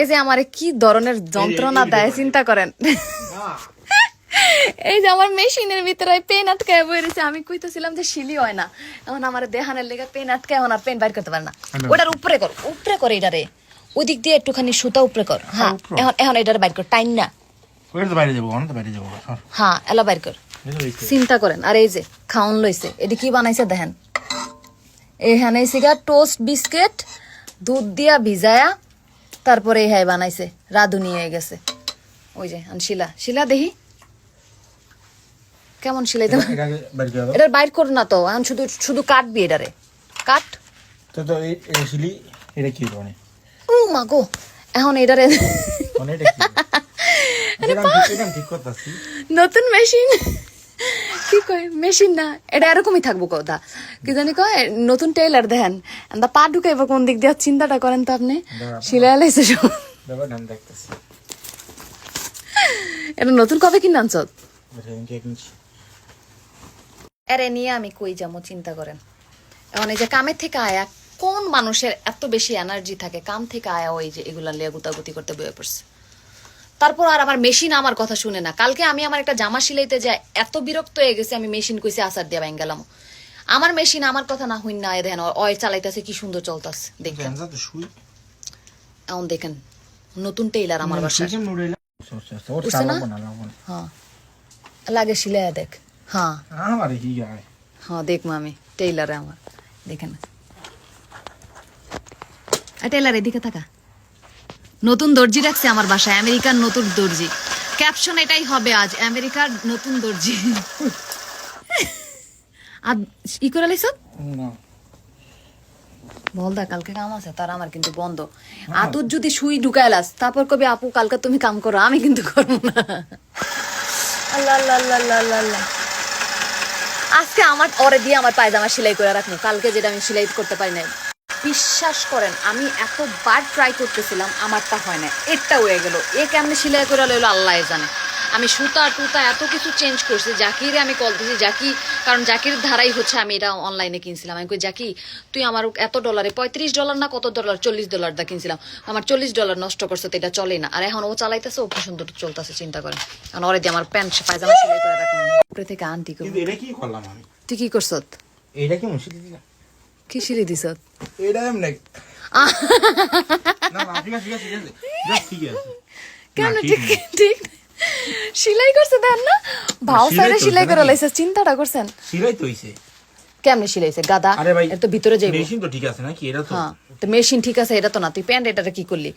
এই যে আমারে কি ধরনের যন্ত্রণা দেয় চিন্তা করেন। এই যে আমার মেশিনের ভিতরে পেন আটকায় বই রয়েছে। আমি কইতেছিলাম যে শিলি হয় না। এখন আমার দেহানের লেগে পেন আটকায় এখন আর পেন বাইর করতে পারে না। ওটার উপরে কর উপরে কর এটারে ওই দিক দিয়ে একটুখানি সুতা উপরে কর। হ্যাঁ এখন এখন এটার বাইর কর টাইম না। বাইরে যাব বাইরে যাব হ্যাঁ এলা বাইর কর। চিন্তা করেন। আর এই যে খাওন লইছে এটি কি বানাইছে দেখেন। এখানে সিগা টোস্ট বিস্কিট দুধ দিয়া ভিজায়া তারপরে হাই বানাইছে রাধুনি হয়ে গেছে। ওই যে আন শিলা। শিলা দেখি। কেমন শিলাই এটা? বাইরে কর না তো এখন শুধু শুধু কাটবি এটারে। কাট। তো তো এই শিলি এটা কি মানে ও মা গো এখন এটারে মানে এটা কি? নতুন মেশিন। কি কয়? মেশিন না। এটা এরকমই থাকব কথা। কি জানি কয়? নতুন টেইলার দেখেন। দা পা ঢুকাইব কোন দিক দিয়ে চিন্তাটা করেন তো আপনি। লাইছে সব। এটা নতুন কবে কিনে আনছ? নিয়ে আমি কই যাব চিন্তা করেন। এখন এই যে কামের থেকে আয়া কোন মানুষের এত বেশি এনার্জি থাকে? কাম থেকে আয়া ওই যে এগুলা লিয়া গুতাগুতি করতে বয়ে পড়ছে। তারপর আর আমার মেশিন আমার কথা শুনে না। কালকে আমি আমার একটা জামা সিলাইতে যাই এত বিরক্ত হয়ে গেছে আমি মেশিন কইছে আসার দিয়ে গেলাম। আমার মেশিন আমার কথা না হইন না দেখেন অয় চালাইতেছে কি সুন্দর চলতেছে দেখেন। এখন দেখেন নতুন টেইলার আমার বাসায়। উঠছে না? হ্যাঁ। লাগে সিলাইয়া দেখ। হ্যাঁ। হ্যাঁ দেখব আমি টেইলারে আমার দেখেন। টেইলার এদিকে থাকা। নতুন দর্জি রাখছে আমার বাসায় আমেরিকার নতুন দর্জি। ক্যাপশন এটাই হবে আজ আমেরিকার নতুন দর্জি। আর ই করে লাইছ? না। বলদা কালকে কাম আছে তার আমার কিন্তু বন্ধ। আতুর যদি সুই ঢুকাইলাস তারপর কবি আপু কালকে তুমি কাম করো আমি কিন্তু করব না। আল্লাহ আল্লাহ আল্লাহ আল্লাহ আল্লাহ আল্লাহ। আজকে আমার ওরে দিয়ে আমার পায়জামা সেলাই করে রাখব। কালকে যেটা আমি সেলাই করতে পারি না বিশ্বাস করেন আমি এতবার ট্রাই করতেছিলাম আমারটা হয় না এরটা হয়ে গেল। এ কেমনে সেলাই করে লইলো আল্লাহ জানে। আমি সুতা টুতা এত কিছু চেঞ্জ করছি জাকিরে আমি কল দিয়েছি জাকি কারণ জাকির ধারাই হচ্ছে আমি এটা অনলাইনে কিনছিলাম। আমি কই জাকি তুই আমার এত ডলারে পঁয়ত্রিশ ডলার না কত ডলার চল্লিশ ডলার দা কিনছিলাম? আমার চল্লিশ ডলার নষ্ট করছে তো এটা চলে না। আর এখন ও চালাইতেছে ও কি সুন্দর চলতেছে চিন্তা করে কারণ ওরে দিয়ে আমার প্যান্ট পায়জামা সেলাই করে রাখলাম। উপরে থেকে আন্টি তুই কি করছ? এটা কি মুশকিল? কি দিছ? এটা এমনি। কেন ঠিক ঠিক সিলাই করছে দেন না? ভাও সাইডে সিলাই করে লাইছে চিন্তাটা করছেন। সিলাই তো হইছে কেমনে সিলাইছে? গাদা? আরে ভাই এর তো ভিতরে যাইবে। মেশিন তো ঠিক আছে নাকি? এটা তো হ্যাঁ তো মেশিন ঠিক আছে এটা তো না। তুই প্যান্ট এটা কি করলি?